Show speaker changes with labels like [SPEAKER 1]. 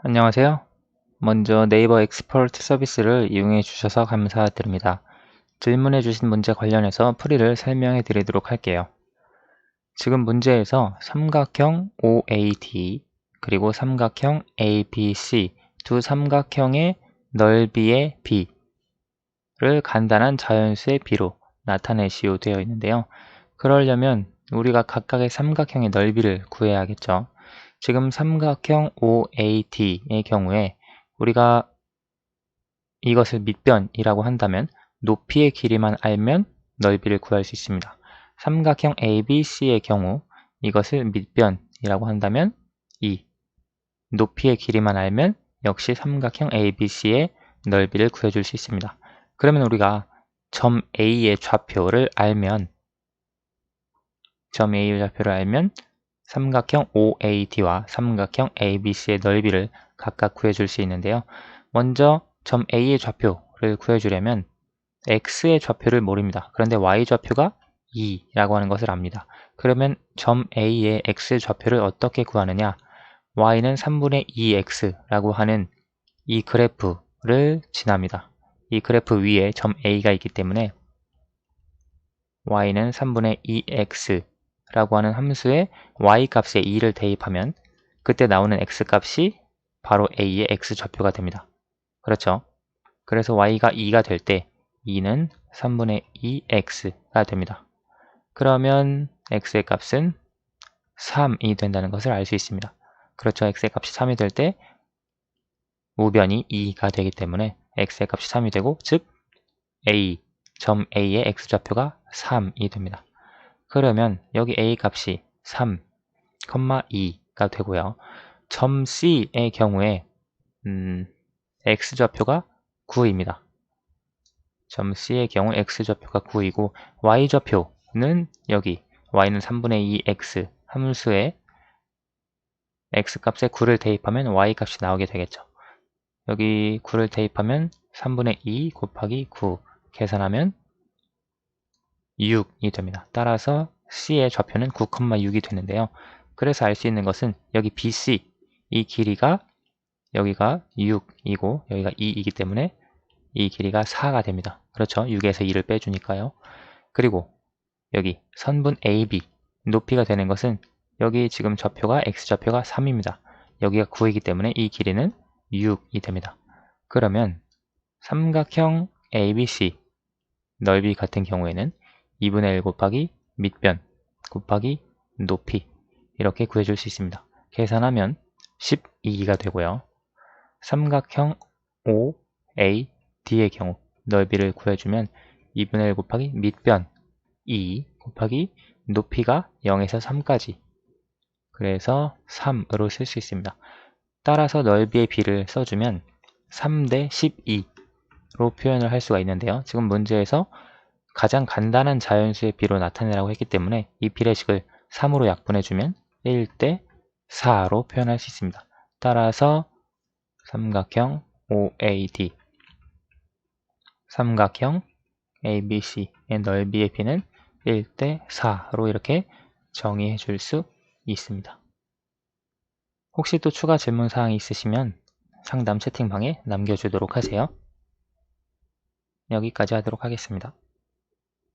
[SPEAKER 1] 안녕하세요. 먼저 네이버 엑스퍼트 서비스를 이용해 주셔서 감사드립니다. 질문해 주신 문제 관련해서 풀이를 설명해 드리도록 할게요. 지금 문제에서 삼각형 OAD 그리고 삼각형 ABC 두 삼각형의 넓이의 비를 간단한 자연수의 비로 나타내시오 되어 있는데요. 그러려면 우리가 각각의 삼각형의 넓이를 구해야겠죠. 지금 삼각형 OAD의 경우에 우리가 이것을 밑변이라고 한다면 높이의 길이만 알면 넓이를 구할 수 있습니다. 삼각형 ABC의 경우 이것을 밑변이라고 한다면 이 높이의 길이만 알면 역시 삼각형 ABC의 넓이를 구해줄 수 있습니다. 그러면 우리가 점 A의 좌표를 알면 점 A의 좌표를 알면 삼각형 OAD와 삼각형 ABC의 넓이를 각각 구해줄 수 있는데요. 먼저 점 A의 좌표를 구해주려면 X의 좌표를 모릅니다. 그런데 Y 좌표가 2라고 하는 것을 압니다. 그러면 점 A의 X의 좌표를 어떻게 구하느냐 Y는 3분의 2X라고 하는 이 그래프를 지납니다. 이 그래프 위에 점 A가 있기 때문에 Y는 3분의 2X 라고 하는 함수에 y값에 2를 대입하면 그때 나오는 x값이 바로 a의 x좌표가 됩니다. 그렇죠? 그래서 y가 2가 될 때 2는 3분의 2x가 됩니다. 그러면 x의 값은 3이 된다는 것을 알 수 있습니다. 그렇죠? x의 값이 3이 될 때 우변이 2가 되기 때문에 x의 값이 3이 되고 즉 a, 점 a의 x좌표가 3이 됩니다. 그러면 여기 a 값이 3, 2가 되고요. 점 C의 경우에 음, x좌표가 9입니다. 점 C의 경우 x좌표가 9이고 y좌표는 여기 y는 3분의 2x 함수에 x값에 9를 대입하면 y값이 나오게 되겠죠. 여기 9를 대입하면 3분의 2 곱하기 9 계산하면 6이 됩니다. 따라서 C의 좌표는 9,6이 되는데요. 그래서 알 수 있는 것은 여기 BC 이 길이가 여기가 6이고 여기가 2이기 때문에 이 길이가 4가 됩니다. 그렇죠? 6에서 2를 빼주니까요. 그리고 여기 선분 AB 높이가 되는 것은 여기 지금 좌표가 X좌표가 3입니다. 여기가 9이기 때문에 이 길이는 6이 됩니다. 그러면 삼각형 ABC 넓이 같은 경우에는 2분의 1 곱하기 밑변 곱하기 높이 이렇게 구해줄 수 있습니다. 계산하면 12가 되고요. 삼각형 OAD의 경우 넓이를 구해주면 2분의 1 곱하기 밑변 2 곱하기 높이가 0에서 3까지 그래서 3으로 쓸 수 있습니다. 따라서 넓이의 비를 써주면 3대 12로 표현을 할 수가 있는데요. 지금 문제에서 가장 간단한 자연수의 비로 나타내라고 했기 때문에 이 비례식을 3으로 약분해주면 1대 4로 표현할 수 있습니다. 따라서 삼각형 OAD 삼각형 ABC의 넓이의 비는 1대 4로 이렇게 정의해 줄 수 있습니다. 혹시 또 추가 질문 사항이 있으시면 상담 채팅방에 남겨주도록 하세요. 여기까지 하도록 하겠습니다.